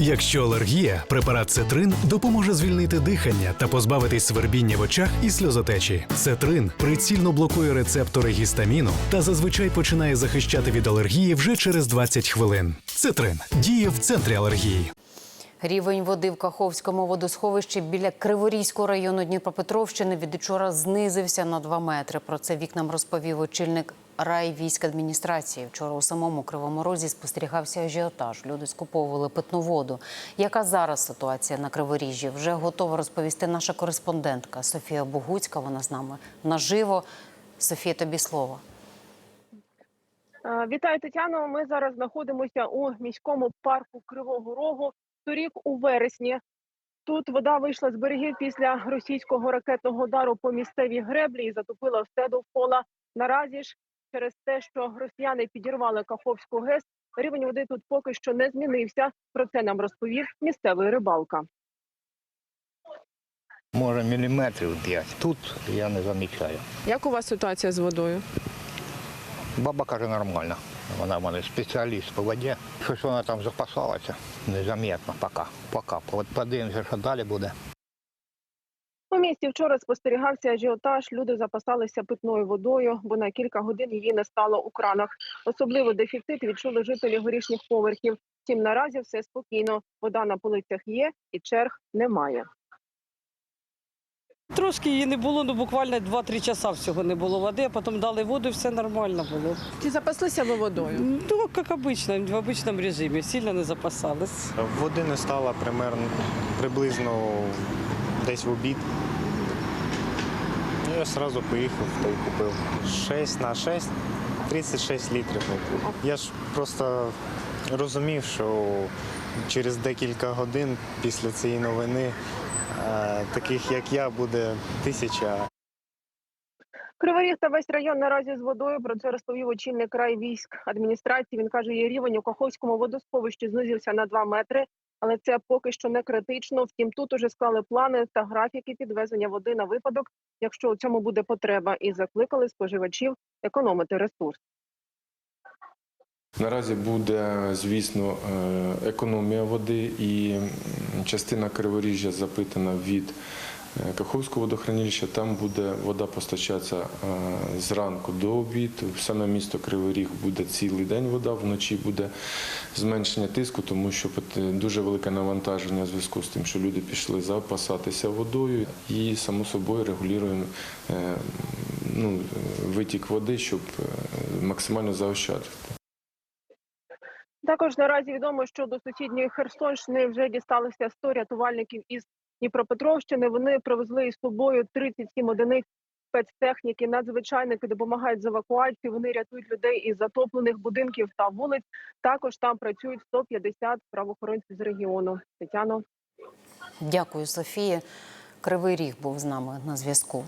Якщо алергія, препарат Цетрин допоможе звільнити дихання та позбавитись свербіння в очах і сльозотечі. Цетрин прицільно блокує рецептори гістаміну та зазвичай починає захищати від алергії вже через 20 хвилин. Цетрин діє в центрі алергії. Рівень води в Каховському водосховищі біля Криворізького району Дніпропетровщини від учора знизився на 2 метри. Про це вікнам розповів очільник райвійськадміністрації. Вчора у самому Кривому Розі спостерігався ажіотаж. Люди скуповували питну воду. Яка зараз ситуація на Криворіжжі? Вже готова розповісти наша кореспондентка Софія Богуцька. Вона з нами наживо. Софія, тобі слово. Е, Вітаю, Тетяно. Ми зараз знаходимося у міському парку Кривого Рогу. Торік у вересні тут вода вийшла з берегів після російського ракетного удару по місцевій греблі і затопила все довкола. Наразі ж через те, що росіяни підірвали Каховську ГЕС, рівень води тут поки що не змінився. Про це нам розповів місцевий рибалка. Може міліметрів 5. Тут я не замічаю. Як у вас ситуація з водою? Баба каже нормально. Вона в мене спеціаліст по воді. Щось вона там запасалася. Незаметно поки. Поки. От подивимося, що далі буде. Місті вчора спостерігався ажіотаж. Люди запасалися питною водою, бо на кілька годин її не стало у кранах. Особливо дефіцит відчули жителі горішніх поверхів. Втім, наразі все спокійно. Вода на полицях є і черг немає. Трошки її не було, ну буквально 2-3 часа всього не було води, а потім дали воду, і все нормально було. Чи запаслися ви водою? Ну, як обично, в обичному режимі, сильно не запасались. Води не стало примерно приблизно десь в обід. Я одразу поїхав та й купив 6 на 6, 36 літрів. Я ж просто розумів, що через декілька годин після цієї новини е, таких як я буде тисяча. Криворіг та весь район наразі з водою. Про це розповів очільник райвійськ адміністрації. Він каже, її рівень у Каховському водосховищі знизився на 2 метри, але це поки що не критично. Втім, тут уже склали плани та графіки підвезення води на випадок, якщо у цьому буде потреба, і закликали споживачів економити ресурс. Наразі буде, звісно, е, економія води і частина Криворіжжя запитана від Каховського водохранилища. Там буде вода постачатися е, зранку до обіду. Саме місто Кривий Ріг буде цілий день вода, вночі буде зменшення тиску, тому що дуже велике навантаження в зв'язку з тим, що люди пішли запасатися водою і, само собою, регулюємо е, ну, витік води, щоб е, максимально заощаджувати. Також наразі відомо, що до сусідньої Херсонщини вже дісталися 100 рятувальників із Дніпропетровщини. Вони привезли із собою 37 одиниць спецтехніки. Надзвичайники допомагають з евакуацією. Вони рятують людей із затоплених будинків та вулиць. Також там працюють 150 правоохоронців з регіону. Тетяно. Дякую, Софія. Кривий Ріг був з нами на зв'язку.